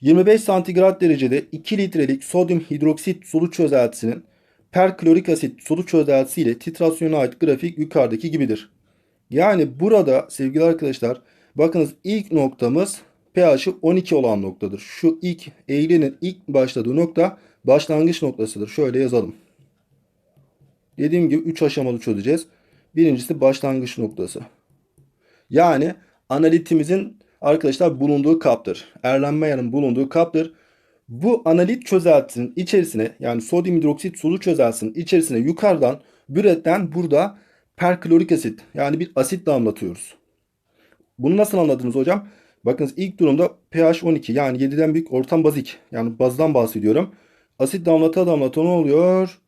25 santigrat derecede 2 litrelik sodyum hidroksit sulu çözeltisinin perklorik asit sulu çözeltisi ile titrasyona ait grafik yukarıdaki gibidir. Yani burada sevgili arkadaşlar bakınız ilk noktamız pH'i 12 olan noktadır. Şu ilk eğrinin ilk başladığı nokta başlangıç noktasıdır. Şöyle yazalım. Dediğim gibi 3 aşamalı çözeceğiz. Birincisi başlangıç noktası. Yani analitimizin arkadaşlar bulunduğu kaptır. Erlenmeyer'in bulunduğu kaptır. Bu analit çözeltisinin içerisine yani sodyum hidroksit sulu çözeltisinin içerisine yukarıdan büretten burada perklorik asit yani bir asit damlatıyoruz. Bunu nasıl anladınız hocam? Bakınız ilk durumda pH 12 yani 7'den büyük ortam bazik yani bazdan bahsediyorum. Asit damlata damlata ne oluyor?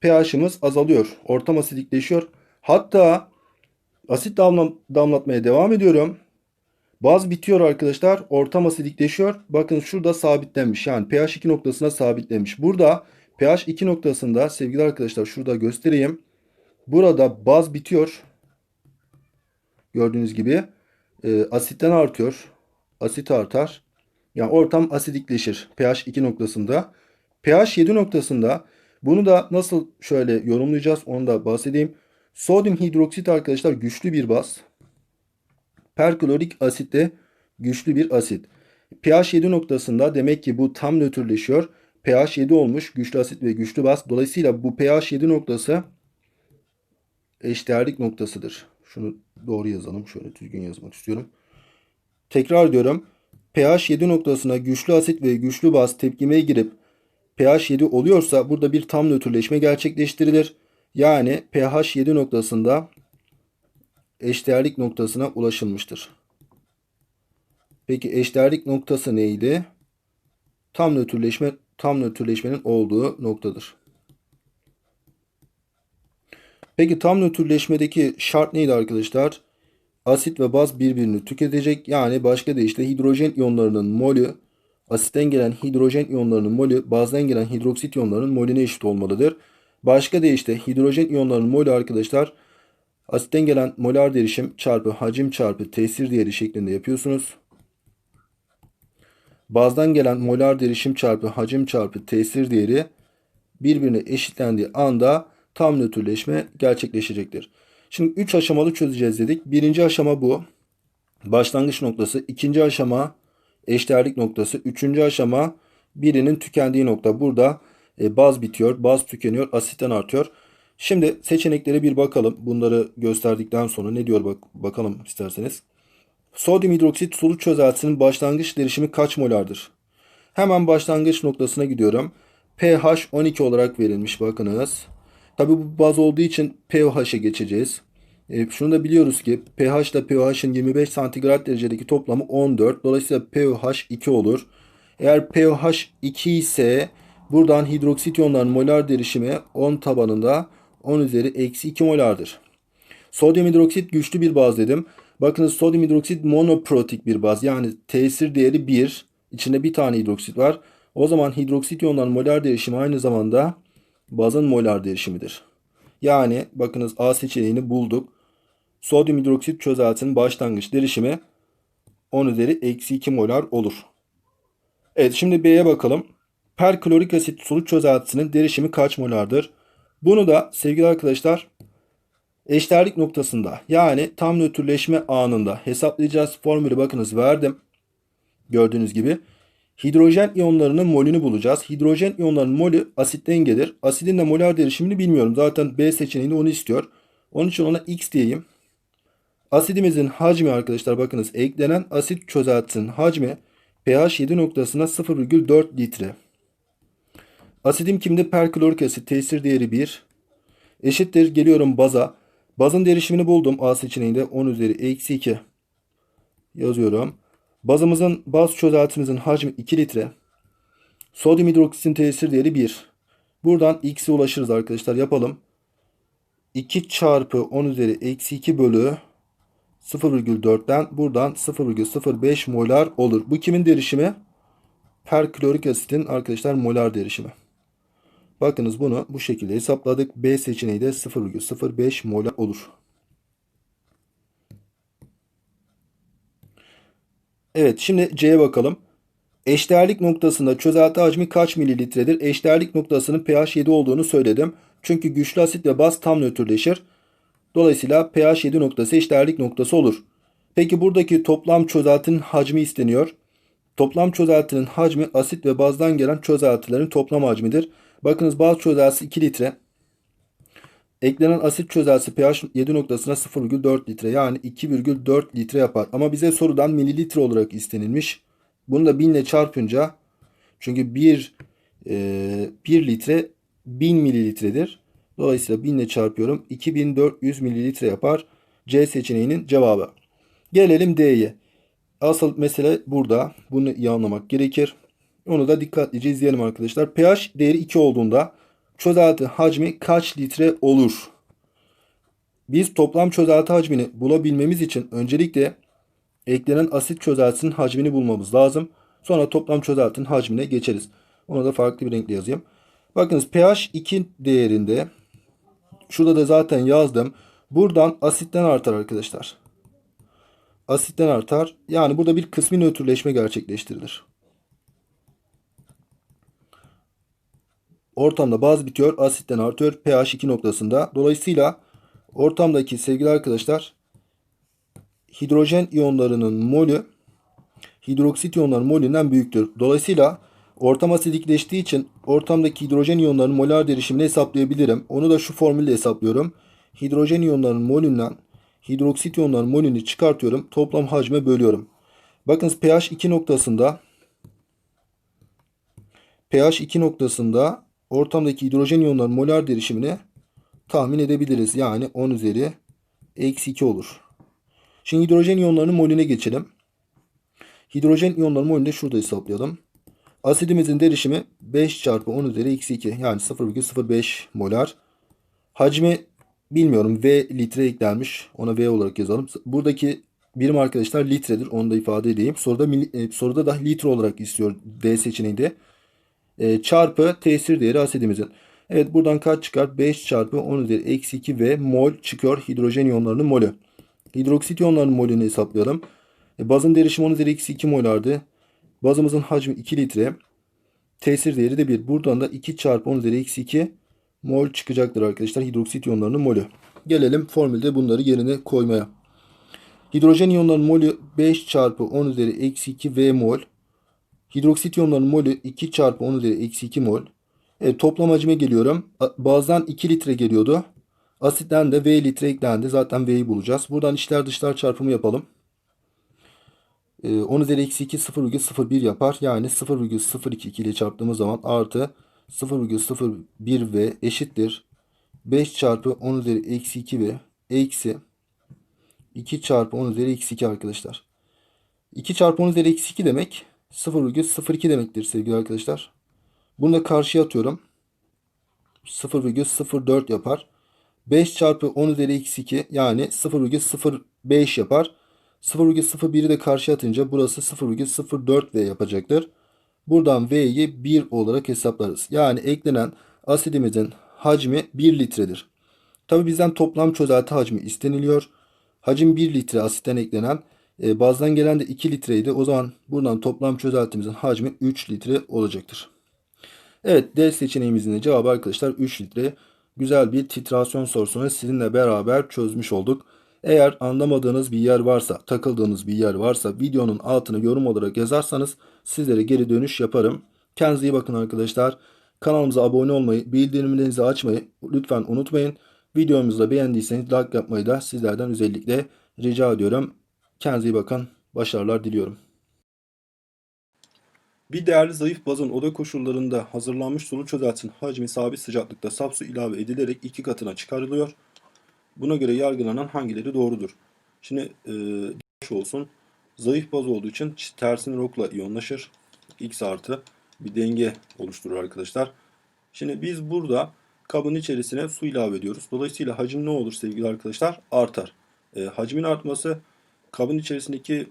pH'imiz azalıyor. Ortam asidikleşiyor. Hatta asit damla, damlatmaya devam ediyorum. Baz bitiyor arkadaşlar. Ortam asidikleşiyor. Bakın şurada sabitlenmiş. Yani pH 2 noktasına sabitlenmiş. Burada pH 2 noktasında sevgili arkadaşlar şurada göstereyim. Burada baz bitiyor. Gördüğünüz gibi e, asitten artıyor. Asit artar. Yani ortam asidikleşir. pH 2 noktasında. pH 7 noktasında bunu da nasıl şöyle yorumlayacağız onu da bahsedeyim. Sodyum hidroksit arkadaşlar güçlü bir baz. Perklorik asit de güçlü bir asit. pH 7 noktasında demek ki bu tam nötrleşiyor. pH 7 olmuş güçlü asit ve güçlü baz. Dolayısıyla bu pH 7 noktası eşdeğerlik noktasıdır. Şunu doğru yazalım. Şöyle düzgün yazmak istiyorum. Tekrar diyorum. pH 7 noktasına güçlü asit ve güçlü baz tepkimeye girip pH 7 oluyorsa burada bir tam nötrleşme gerçekleştirilir. Yani pH 7 noktasında eşdeğerlik noktasına ulaşılmıştır. Peki eşdeğerlik noktası neydi? Tam nötrleşme tam nötrleşmenin olduğu noktadır. Peki tam nötrleşmedeki şart neydi arkadaşlar? Asit ve baz birbirini tüketecek. Yani başka deyişle hidrojen iyonlarının molü asitten gelen hidrojen iyonlarının molü bazdan gelen hidroksit iyonlarının molüne eşit olmalıdır. Başka deyişle hidrojen iyonlarının molü arkadaşlar asitten gelen molar derişim çarpı hacim çarpı tesir değeri şeklinde yapıyorsunuz. Bazdan gelen molar derişim çarpı hacim çarpı tesir değeri birbirine eşitlendiği anda tam nötrleşme gerçekleşecektir. Şimdi 3 aşamalı çözeceğiz dedik. Birinci aşama bu. Başlangıç noktası. ikinci aşama eşdeğerlik noktası. Üçüncü aşama birinin tükendiği nokta. Burada e, baz bitiyor, baz tükeniyor, asitten artıyor. Şimdi seçeneklere bir bakalım. Bunları gösterdikten sonra ne diyor bak bakalım isterseniz. Sodyum hidroksit sulu çözeltisinin başlangıç derişimi kaç molardır? Hemen başlangıç noktasına gidiyorum. pH 12 olarak verilmiş bakınız. Tabi bu baz olduğu için pH'e geçeceğiz. E, şunu da biliyoruz ki pH ile pH'in 25 santigrat derecedeki toplamı 14. Dolayısıyla pH 2 olur. Eğer pH 2 ise buradan hidroksit iyonların molar derişimi 10 tabanında 10 üzeri eksi 2 molardır. Sodyum hidroksit güçlü bir baz dedim. Bakınız sodyum hidroksit monoprotik bir baz. Yani tesir değeri 1. İçinde bir tane hidroksit var. O zaman hidroksit iyonların molar derişimi aynı zamanda bazın molar derişimidir. Yani bakınız A seçeneğini bulduk. Sodyum hidroksit çözeltisinin başlangıç derişimi 10 üzeri eksi 2 molar olur. Evet şimdi B'ye bakalım. Perklorik asit sulu çözeltisinin derişimi kaç molardır? Bunu da sevgili arkadaşlar eşdeğerlik noktasında yani tam nötrleşme anında hesaplayacağız. Formülü bakınız verdim. Gördüğünüz gibi. Hidrojen iyonlarının molünü bulacağız. Hidrojen iyonlarının molü asitten gelir. Asidin de molar derişimini bilmiyorum. Zaten B seçeneğinde onu istiyor. Onun için ona X diyeyim. Asidimizin hacmi arkadaşlar bakınız eklenen asit çözeltisinin hacmi pH 7 noktasına 0,4 litre. Asidim kimde? Perklorik asit tesir değeri 1. Eşittir geliyorum baza. Bazın derişimini buldum A seçeneğinde 10 üzeri eksi 2 yazıyorum. Bazımızın baz çözeltimizin hacmi 2 litre. Sodyum hidroksitin tesir değeri 1. Buradan x'e ulaşırız arkadaşlar yapalım. 2 çarpı 10 üzeri eksi 2 bölü 0,4'ten buradan 0,05 molar olur. Bu kimin derişimi? Perklorik asitin arkadaşlar molar derişimi. Bakınız bunu bu şekilde hesapladık. B seçeneği de 0,05 molar olur. Evet şimdi C'ye bakalım. Eşdeğerlik noktasında çözelti hacmi kaç mililitredir? Eşdeğerlik noktasının pH 7 olduğunu söyledim. Çünkü güçlü asit ve baz tam nötrleşir. Dolayısıyla pH 7 noktası eşdeğerlik noktası olur. Peki buradaki toplam çözeltinin hacmi isteniyor. Toplam çözeltinin hacmi asit ve bazdan gelen çözeltilerin toplam hacmidir. Bakınız baz çözeltisi 2 litre. Eklenen asit çözeltisi pH 7 noktasına 0,4 litre yani 2,4 litre yapar. Ama bize sorudan mililitre olarak istenilmiş. Bunu da 1000 ile çarpınca çünkü 1 e, 1 litre 1000 mililitredir. Dolayısıyla 1000 ile çarpıyorum. 2400 mililitre yapar. C seçeneğinin cevabı. Gelelim D'ye. Asıl mesele burada. Bunu iyi anlamak gerekir. Onu da dikkatlice izleyelim arkadaşlar. pH değeri 2 olduğunda çözelti hacmi kaç litre olur? Biz toplam çözelti hacmini bulabilmemiz için öncelikle eklenen asit çözeltisinin hacmini bulmamız lazım. Sonra toplam çözeltinin hacmine geçeriz. Onu da farklı bir renkle yazayım. Bakınız pH 2 değerinde şurada da zaten yazdım. Buradan asitten artar arkadaşlar. Asitten artar. Yani burada bir kısmi nötrleşme gerçekleştirilir. Ortamda baz bitiyor, asitten artıyor pH 2 noktasında. Dolayısıyla ortamdaki sevgili arkadaşlar hidrojen iyonlarının molü hidroksit iyonlarının molünden büyüktür. Dolayısıyla ortam asidikleştiği için ortamdaki hidrojen iyonlarının molar derişimini hesaplayabilirim. Onu da şu formülle hesaplıyorum. Hidrojen iyonlarının molünden hidroksit iyonlarının molünü çıkartıyorum. Toplam hacme bölüyorum. Bakınız pH 2 noktasında pH 2 noktasında ortamdaki hidrojen iyonlarının molar derişimini tahmin edebiliriz. Yani 10 üzeri eksi 2 olur. Şimdi hidrojen iyonlarının molüne geçelim. Hidrojen iyonlarının molünü de şurada hesaplayalım. Asidimizin derişimi 5 çarpı 10 üzeri eksi 2 yani 0,05 molar. Hacmi bilmiyorum V litre eklenmiş. Ona V olarak yazalım. Buradaki birim arkadaşlar litredir. Onu da ifade edeyim. Soruda, e, soruda da litre olarak istiyor D seçeneğinde. E, çarpı tesir değeri asidimizin. Evet buradan kaç çıkar? 5 çarpı 10 üzeri eksi 2 ve mol çıkıyor hidrojen iyonlarının molü. Hidroksit iyonlarının molünü hesaplayalım. E, bazın derişimi 10 üzeri eksi 2 molardı. Bazımızın hacmi 2 litre. Tesir değeri de 1. Buradan da 2 çarpı 10 üzeri eksi 2 mol çıkacaktır arkadaşlar. Hidroksit iyonlarının molü. Gelelim formülde bunları yerine koymaya. Hidrojen iyonlarının molü 5 çarpı 10 üzeri eksi 2 V mol. Hidroksit iyonlarının molü 2 çarpı 10 üzeri eksi 2 mol. Evet, toplam hacme geliyorum. Bazdan 2 litre geliyordu. Asitten de V litre eklendi. Zaten V'yi bulacağız. Buradan içler dışlar çarpımı yapalım. Ee, 10 üzeri eksi 2 0,01 yapar. Yani 0,022 ile çarptığımız zaman artı 0,01 V eşittir. 5 çarpı 10 üzeri eksi 2 V eksi 2 çarpı 10 üzeri eksi 2 arkadaşlar. 2 çarpı 10 üzeri eksi 2 demek 0,02 demektir sevgili arkadaşlar. Bunu da karşıya atıyorum. 0,04 yapar. 5 çarpı 10 üzeri eksi 2 yani 0,05 yapar. 0,01'i de karşıya atınca burası 0,04 V yapacaktır. Buradan V'yi 1 olarak hesaplarız. Yani eklenen asidimizin hacmi 1 litredir. Tabi bizden toplam çözelti hacmi isteniliyor. Hacim 1 litre asitten eklenen e, bazdan gelen de 2 litreydi. O zaman buradan toplam çözeltimizin hacmi 3 litre olacaktır. Evet D seçeneğimizin de cevabı arkadaşlar 3 litre. Güzel bir titrasyon sorusunu sizinle beraber çözmüş olduk. Eğer anlamadığınız bir yer varsa, takıldığınız bir yer varsa videonun altına yorum olarak yazarsanız sizlere geri dönüş yaparım. Kendinize iyi bakın arkadaşlar. Kanalımıza abone olmayı, bildirimlerinizi açmayı lütfen unutmayın. Videomuzu da beğendiyseniz like yapmayı da sizlerden özellikle rica ediyorum. Kendinize iyi bakın. Başarılar diliyorum. Bir değerli zayıf bazın oda koşullarında hazırlanmış sulu çözeltinin hacmi sabit sıcaklıkta saf su ilave edilerek iki katına çıkarılıyor. Buna göre yargılanan hangileri doğrudur? Şimdi e, olsun. Zayıf baz olduğu için tersine rokla iyonlaşır. X artı bir denge oluşturur arkadaşlar. Şimdi biz burada kabın içerisine su ilave ediyoruz. Dolayısıyla hacim ne olur sevgili arkadaşlar? Artar. E, hacmin artması kabın içerisindeki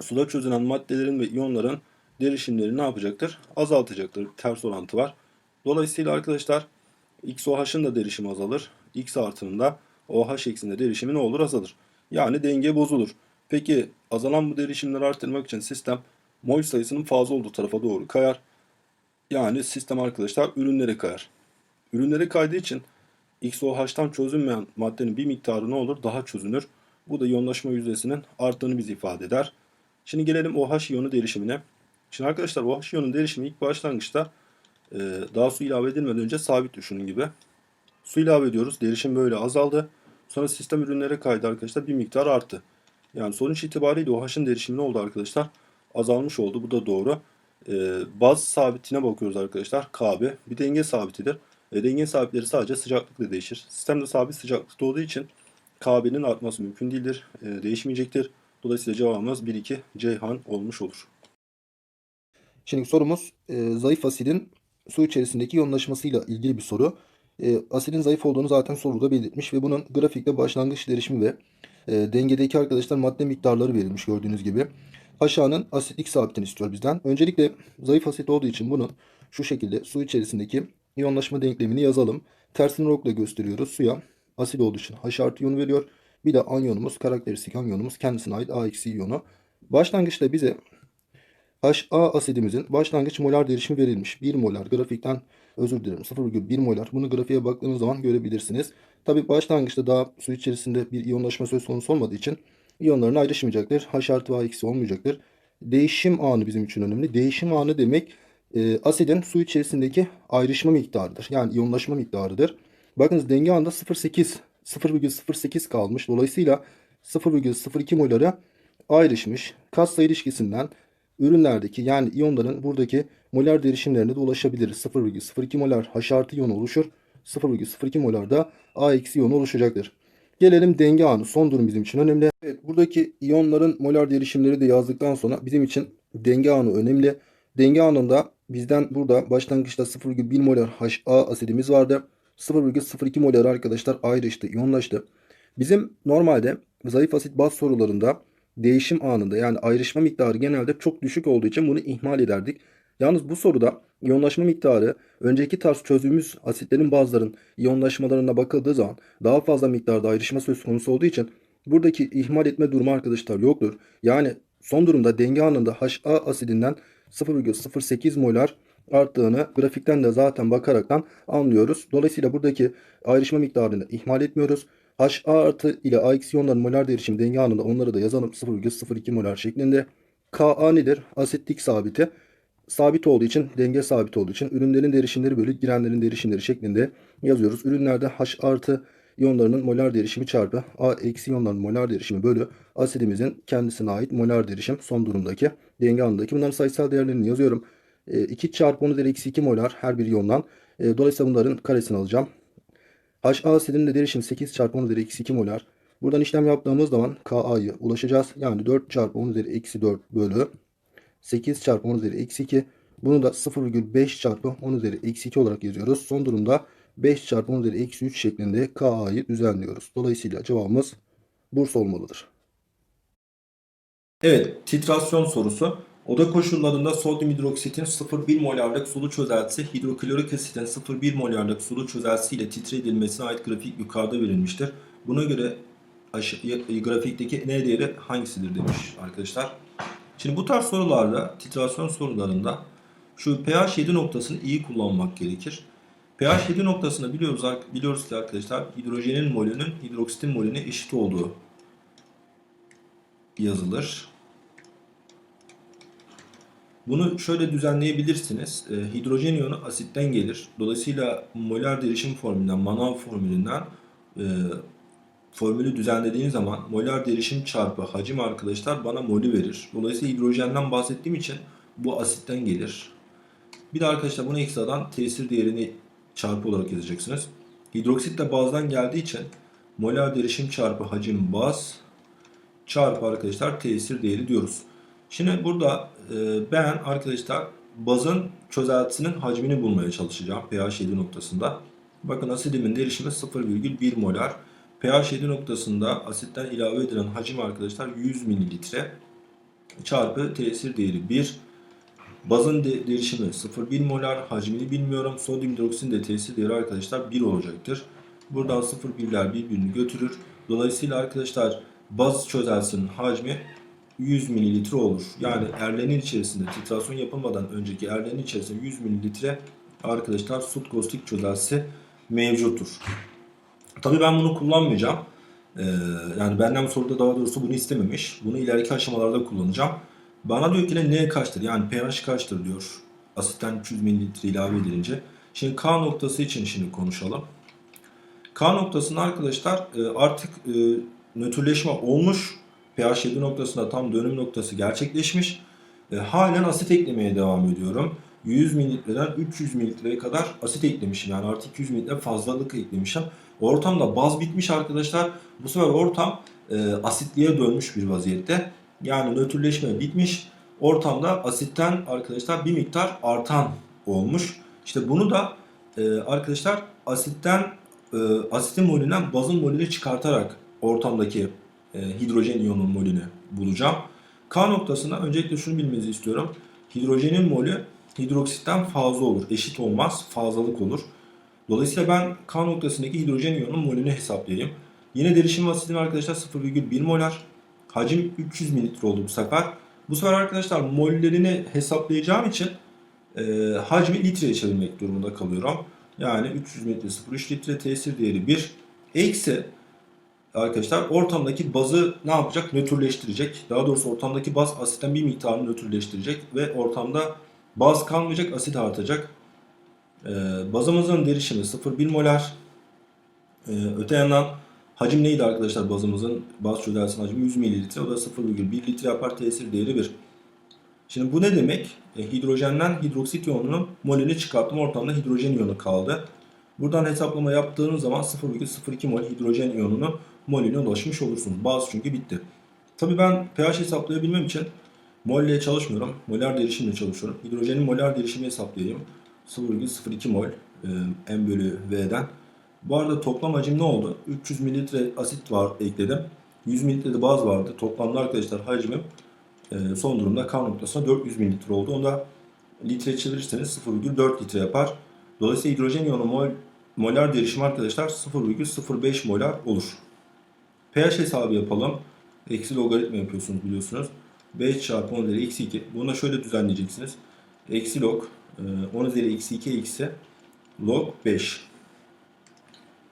suda çözünen maddelerin ve iyonların derişimleri ne yapacaktır? Azaltacaktır. Ters orantı var. Dolayısıyla arkadaşlar XOH'ın da derişimi azalır. X artının da OH eksinde derişimi ne olur? Azalır. Yani denge bozulur. Peki azalan bu derişimleri arttırmak için sistem mol sayısının fazla olduğu tarafa doğru kayar. Yani sistem arkadaşlar ürünlere kayar. Ürünlere kaydığı için XOH'tan çözünmeyen maddenin bir miktarı ne olur? Daha çözünür. Bu da iyonlaşma yüzdesinin arttığını bize ifade eder. Şimdi gelelim OH iyonu derişimine. Şimdi arkadaşlar OH iyonun derişimi ilk başlangıçta e, daha su ilave edilmeden önce sabit düşünün gibi. Su ilave ediyoruz. Derişim böyle azaldı. Sonra sistem ürünlere kaydı arkadaşlar. Bir miktar arttı. Yani sonuç itibariyle OH'ın derişimi ne oldu arkadaşlar? Azalmış oldu. Bu da doğru. Ee, baz sabitine bakıyoruz arkadaşlar. KB bir denge sabitidir. E, denge sabitleri sadece sıcaklıkla değişir. Sistemde sabit sıcaklıkta olduğu için KB'nin artması mümkün değildir. E, değişmeyecektir. Dolayısıyla cevabımız 1-2 Ceyhan olmuş olur. Şimdi sorumuz e, zayıf asidin su içerisindeki yoğunlaşmasıyla ilgili bir soru. E, asidin zayıf olduğunu zaten soruda belirtmiş ve bunun grafikte başlangıç derişimi ve e, dengedeki arkadaşlar madde miktarları verilmiş gördüğünüz gibi. HA'nın asitlik sabitini istiyor bizden. Öncelikle zayıf asit olduğu için bunu şu şekilde su içerisindeki iyonlaşma denklemini yazalım. Tersini rokla gösteriyoruz. Suya asit olduğu için H artı iyonu veriyor. Bir de anyonumuz, karakteristik anyonumuz kendisine ait A iyonu. Başlangıçta bize HA asidimizin başlangıç molar derişimi verilmiş. 1 molar grafikten özür dilerim 0,1 molar. Bunu grafiğe baktığınız zaman görebilirsiniz. Tabi başlangıçta daha su içerisinde bir iyonlaşma söz konusu olmadığı için iyonların ayrışmayacaktır. H artı A eksi olmayacaktır. Değişim anı bizim için önemli. Değişim anı demek e, asidin su içerisindeki ayrışma miktarıdır. Yani iyonlaşma miktarıdır. Bakınız denge anında 0,8 0,08 kalmış. Dolayısıyla 0,02 molara ayrışmış. Katsayı ilişkisinden ürünlerdeki yani iyonların buradaki molar derişimlerine de ulaşabiliriz. 0,02 molar H artı iyonu oluşur. 0,02 molar da A eksi iyonu oluşacaktır. Gelelim denge anı. Son durum bizim için önemli. Evet, buradaki iyonların molar derişimleri de yazdıktan sonra bizim için denge anı önemli. Denge anında bizden burada başlangıçta 0,1 molar HA asidimiz vardı. 0,02 molar arkadaşlar ayrıştı, iyonlaştı. Bizim normalde zayıf asit baz sorularında değişim anında yani ayrışma miktarı genelde çok düşük olduğu için bunu ihmal ederdik. Yalnız bu soruda iyonlaşma miktarı önceki tarz çözdüğümüz asitlerin bazıların iyonlaşmalarına bakıldığı zaman daha fazla miktarda ayrışma söz konusu olduğu için buradaki ihmal etme durumu arkadaşlar yoktur. Yani son durumda denge anında HA asidinden 0,08 molar arttığını grafikten de zaten bakaraktan anlıyoruz. Dolayısıyla buradaki ayrışma miktarını ihmal etmiyoruz. HA artı ile A eksi iyonların molar derişimi denge anında onları da yazalım 0,02 molar şeklinde. Ka nedir? Asitlik sabiti. Sabit olduğu için, denge sabit olduğu için ürünlerin derişimleri bölü girenlerin derişimleri şeklinde yazıyoruz. Ürünlerde H artı iyonlarının molar derişimi çarpı A eksi iyonların molar derişimi bölü asidimizin kendisine ait molar derişim son durumdaki denge anındaki. Bunların sayısal değerlerini yazıyorum. 2 çarpı 10 üzeri eksi 2 molar her bir iyondan. E, Dolayısıyla bunların karesini alacağım. HA asidinin de derişimi 8 çarpı 10 üzeri eksi 2 molar. Buradan işlem yaptığımız zaman Ka'yı ulaşacağız. Yani 4 çarpı 10 üzeri eksi 4 bölü 8 çarpı 10 üzeri eksi 2. Bunu da 0,5 çarpı 10 üzeri eksi 2 olarak yazıyoruz. Son durumda 5 çarpı 10 üzeri eksi 3 şeklinde Ka'yı düzenliyoruz. Dolayısıyla cevabımız Bursa olmalıdır. Evet, titrasyon sorusu. Oda koşullarında sodyum hidroksitin 0,1 molarlık sulu çözeltisi hidroklorik asitin 0,1 molarlık sulu çözeltisi ile titre edilmesine ait grafik yukarıda verilmiştir. Buna göre aşı- grafikteki N değeri hangisidir demiş arkadaşlar. Şimdi bu tarz sorularda, titrasyon sorularında şu pH 7 noktasını iyi kullanmak gerekir. pH 7 noktasını biliyoruz, biliyoruz ki arkadaşlar hidrojenin molünün hidroksitin molüne eşit olduğu yazılır. Bunu şöyle düzenleyebilirsiniz. E, hidrojen iyonu asitten gelir. Dolayısıyla molar derişim formülünden, Manav formülünden e, formülü düzenlediğim zaman molar derişim çarpı hacim arkadaşlar bana molü verir. Dolayısıyla hidrojenden bahsettiğim için bu asitten gelir. Bir de arkadaşlar bunu ekstradan tesir değerini çarpı olarak yazacaksınız. Hidroksit de bazdan geldiği için molar derişim çarpı hacim baz çarpı arkadaşlar tesir değeri diyoruz. Şimdi burada e, ben arkadaşlar bazın çözeltisinin hacmini bulmaya çalışacağım pH 7 noktasında. Bakın asidimin derişimi 0,1 molar. pH 7 noktasında asitten ilave edilen hacim arkadaşlar 100 mililitre çarpı tesir değeri 1. Bazın de, derişimi 0,1 molar. Hacmini bilmiyorum. Sodyum hidroksitin de tesir değeri arkadaşlar 1 olacaktır. Buradan 0,1'ler birbirini götürür. Dolayısıyla arkadaşlar baz çözeltisinin hacmi 100 mililitre olur. Yani erlenin içerisinde titrasyon yapılmadan önceki erlenin içerisinde 100 mililitre arkadaşlar sut kostik çözeltisi mevcuttur. Tabii ben bunu kullanmayacağım. Ee, yani benden soruda daha doğrusu bunu istememiş. Bunu ileriki aşamalarda kullanacağım. Bana diyor ki ne kaçtır? Yani pH kaçtır diyor. Asitten 300 mililitre ilave edilince. Şimdi K noktası için şimdi konuşalım. K noktasında arkadaşlar e, artık e, nötrleşme olmuş. pH 7 noktasında tam dönüm noktası gerçekleşmiş. E, halen asit eklemeye devam ediyorum. 100 mililitreden 300 mililitreye kadar asit eklemişim. Yani artık 200 mililitre fazlalık eklemişim. Ortamda baz bitmiş arkadaşlar. Bu sefer ortam e, asitliğe dönmüş bir vaziyette. Yani nötrleşme bitmiş. Ortamda asitten arkadaşlar bir miktar artan olmuş. İşte bunu da e, arkadaşlar asitten e, asitin molünden bazın molünü çıkartarak ortamdaki e, hidrojen iyonun molünü bulacağım. K noktasında öncelikle şunu bilmenizi istiyorum. Hidrojenin molü hidroksitten fazla olur. Eşit olmaz, fazlalık olur. Dolayısıyla ben K noktasındaki hidrojen iyonun molünü hesaplayayım. Yine derişim asitin arkadaşlar 0,1 molar. Hacim 300 mililitre oldu bu sefer. Bu sefer arkadaşlar mollerini hesaplayacağım için e, hacmi litreye çevirmek durumunda kalıyorum. Yani 300 mililitre 0,3 litre tesir değeri 1. Eksi arkadaşlar ortamdaki bazı ne yapacak? Nötrleştirecek. Daha doğrusu ortamdaki baz asitten bir miktarını nötrleştirecek ve ortamda baz kalmayacak, asit artacak. Ee, bazımızın derişimi 0,1 molar. Ee, öte yandan hacim neydi arkadaşlar bazımızın? Baz çözeltisinin hacmi 100 mililitre. O da 0,1 litre yapar tesir değeri 1. Şimdi bu ne demek? E, hidrojenden hidroksit iyonunun molünü çıkarttım. Ortamda hidrojen iyonu kaldı. Buradan hesaplama yaptığınız zaman 0,02 mol hidrojen iyonunun molüne ulaşmış olursunuz. Baz çünkü bitti. Tabii ben pH hesaplayabilmem için molle çalışmıyorum. Molar derişimle çalışıyorum. Hidrojenin molar derişimi hesaplayayım. 0,02 mol e, M bölü V'den. Bu arada toplam hacim ne oldu? 300 mililitre asit var ekledim. 100 mililitre de baz vardı. Toplamda arkadaşlar hacmim e, son durumda K noktasına 400 mililitre oldu. Onu da litre çevirirseniz 0,4 litre yapar. Dolayısıyla hidrojen iyonu mol, molar derişimi arkadaşlar 0,05 molar olur. pH hesabı yapalım. Eksi logaritma yapıyorsunuz biliyorsunuz. 5 çarpı 10 üzeri eksi 2. Bunu da şöyle düzenleyeceksiniz. Eksi log e, 10 üzeri eksi 2 eksi log 5.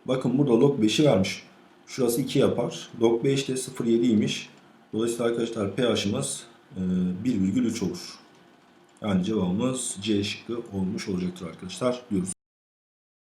Bakın burada log 5'i vermiş. Şurası 2 yapar. Log 5 de 0,7'ymiş. Dolayısıyla arkadaşlar pH'ımız e, 1,3 olur. Yani cevabımız C şıkkı olmuş olacaktır arkadaşlar diyoruz.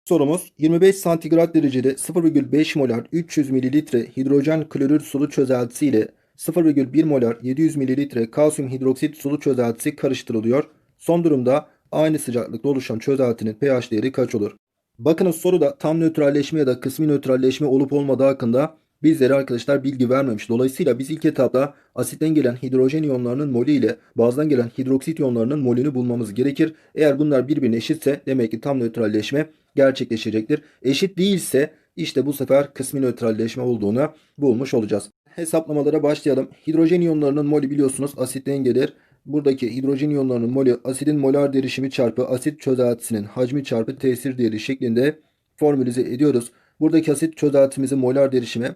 Sorumuz 25 santigrat derecede 0,5 molar 300 mililitre hidrojen klorür sulu çözeltisi ile 0,1 molar 700 mililitre kalsiyum hidroksit sulu çözeltisi karıştırılıyor. Son durumda aynı sıcaklıkta oluşan çözeltinin pH değeri kaç olur? Bakınız soruda tam nötralleşme ya da kısmi nötralleşme olup olmadığı hakkında bizlere arkadaşlar bilgi vermemiş. Dolayısıyla biz ilk etapta asitten gelen hidrojen iyonlarının molü ile bazdan gelen hidroksit iyonlarının molünü bulmamız gerekir. Eğer bunlar birbirine eşitse demek ki tam nötralleşme gerçekleşecektir. Eşit değilse işte bu sefer kısmi nötralleşme olduğunu bulmuş olacağız. Hesaplamalara başlayalım. Hidrojen iyonlarının molü biliyorsunuz asitten gelir. Buradaki hidrojen iyonlarının molü asidin molar derişimi çarpı asit çözeltisinin hacmi çarpı tesir değeri şeklinde formülize ediyoruz. Buradaki asit çözeltimizin molar derişimi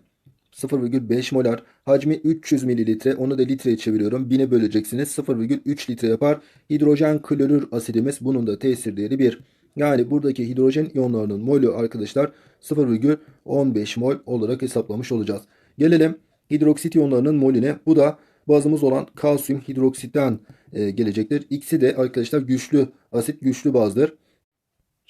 0,5 molar. Hacmi 300 mililitre. Onu da litreye çeviriyorum. 1000'e böleceksiniz. 0,3 litre yapar. Hidrojen klorür asidimiz. Bunun da tesir değeri 1. Yani buradaki hidrojen iyonlarının molü arkadaşlar 0,15 mol olarak hesaplamış olacağız. Gelelim hidroksit iyonlarının molüne. Bu da bazımız olan kalsiyum hidroksitten e, gelecektir. İkisi de arkadaşlar güçlü asit güçlü bazdır.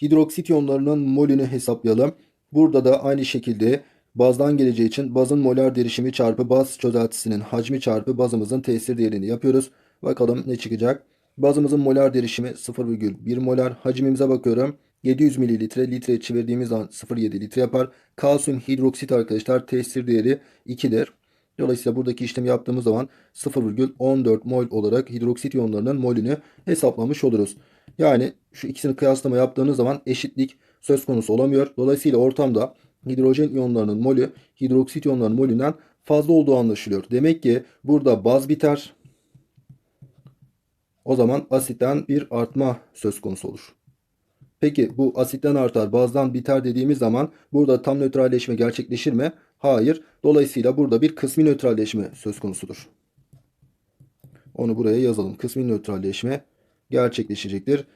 Hidroksit iyonlarının molünü hesaplayalım. Burada da aynı şekilde bazdan geleceği için bazın molar derişimi çarpı baz çözeltisinin hacmi çarpı bazımızın tesir değerini yapıyoruz. Bakalım ne çıkacak. Bazımızın molar derişimi 0,1 molar. Hacmimize bakıyorum. 700 mililitre litreye çevirdiğimiz zaman 0,7 litre yapar. Kalsiyum hidroksit arkadaşlar tesir değeri 2'dir. Dolayısıyla buradaki işlemi yaptığımız zaman 0,14 mol olarak hidroksit iyonlarının molünü hesaplamış oluruz. Yani şu ikisini kıyaslama yaptığınız zaman eşitlik söz konusu olamıyor. Dolayısıyla ortamda hidrojen iyonlarının molü hidroksit iyonlarının molünden fazla olduğu anlaşılıyor. Demek ki burada baz biter. O zaman asitten bir artma söz konusu olur. Peki bu asitten artar bazdan biter dediğimiz zaman burada tam nötralleşme gerçekleşir mi? Hayır. Dolayısıyla burada bir kısmi nötralleşme söz konusudur. Onu buraya yazalım. Kısmi nötralleşme gerçekleşecektir.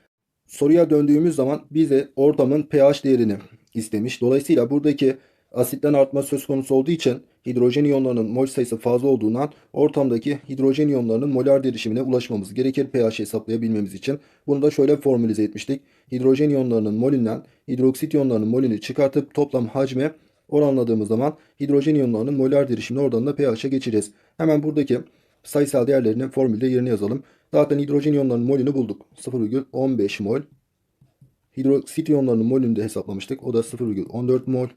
Soruya döndüğümüz zaman bize ortamın pH değerini istemiş. Dolayısıyla buradaki asitten artma söz konusu olduğu için hidrojen iyonlarının mol sayısı fazla olduğundan ortamdaki hidrojen iyonlarının molar derişimine ulaşmamız gerekir pH hesaplayabilmemiz için. Bunu da şöyle formülize etmiştik. Hidrojen iyonlarının molünden hidroksit iyonlarının molünü çıkartıp toplam hacme oranladığımız zaman hidrojen iyonlarının molar derişimini oradan da pH'e geçeceğiz. Hemen buradaki sayısal değerlerini formülde yerine yazalım. Zaten hidrojen iyonlarının molünü bulduk. 0,15 mol. Hidroksit iyonlarının molünü de hesaplamıştık. O da 0,14 mol.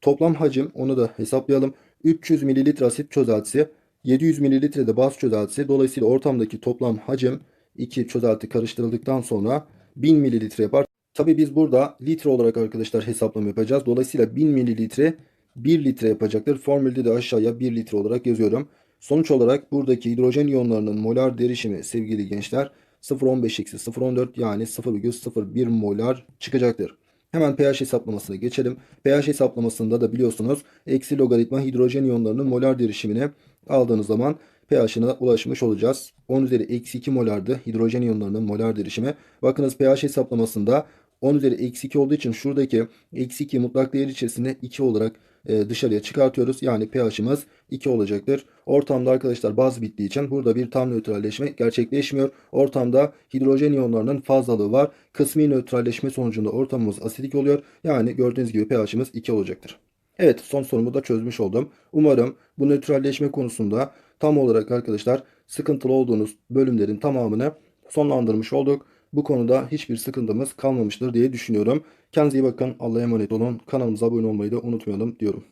Toplam hacim onu da hesaplayalım. 300 ml asit çözeltisi, 700 ml de baz çözeltisi. Dolayısıyla ortamdaki toplam hacim iki çözelti karıştırıldıktan sonra 1000 ml yapar. Tabi biz burada litre olarak arkadaşlar hesaplama yapacağız. Dolayısıyla 1000 mililitre 1 litre yapacaktır. Formülde de aşağıya 1 litre olarak yazıyorum. Sonuç olarak buradaki hidrojen iyonlarının molar derişimi sevgili gençler 0.15-0.14 yani 0,01 molar çıkacaktır. Hemen pH hesaplamasına geçelim. pH hesaplamasında da biliyorsunuz eksi logaritma hidrojen iyonlarının molar derişimini aldığınız zaman pH'ına ulaşmış olacağız. 10 üzeri eksi 2 molardı hidrojen iyonlarının molar derişimi. Bakınız pH hesaplamasında 10 üzeri eksi 2 olduğu için şuradaki eksi 2 mutlak değer içerisinde 2 olarak e, dışarıya çıkartıyoruz. Yani pH'imiz 2 olacaktır. Ortamda arkadaşlar baz bittiği için burada bir tam nötralleşme gerçekleşmiyor. Ortamda hidrojen iyonlarının fazlalığı var. Kısmi nötralleşme sonucunda ortamımız asidik oluyor. Yani gördüğünüz gibi pH'imiz 2 olacaktır. Evet son sorumu da çözmüş oldum. Umarım bu nötralleşme konusunda tam olarak arkadaşlar sıkıntılı olduğunuz bölümlerin tamamını sonlandırmış olduk. Bu konuda hiçbir sıkıntımız kalmamıştır diye düşünüyorum. Kendinize iyi bakın. Allah'a emanet olun. Kanalımıza abone olmayı da unutmayalım diyorum.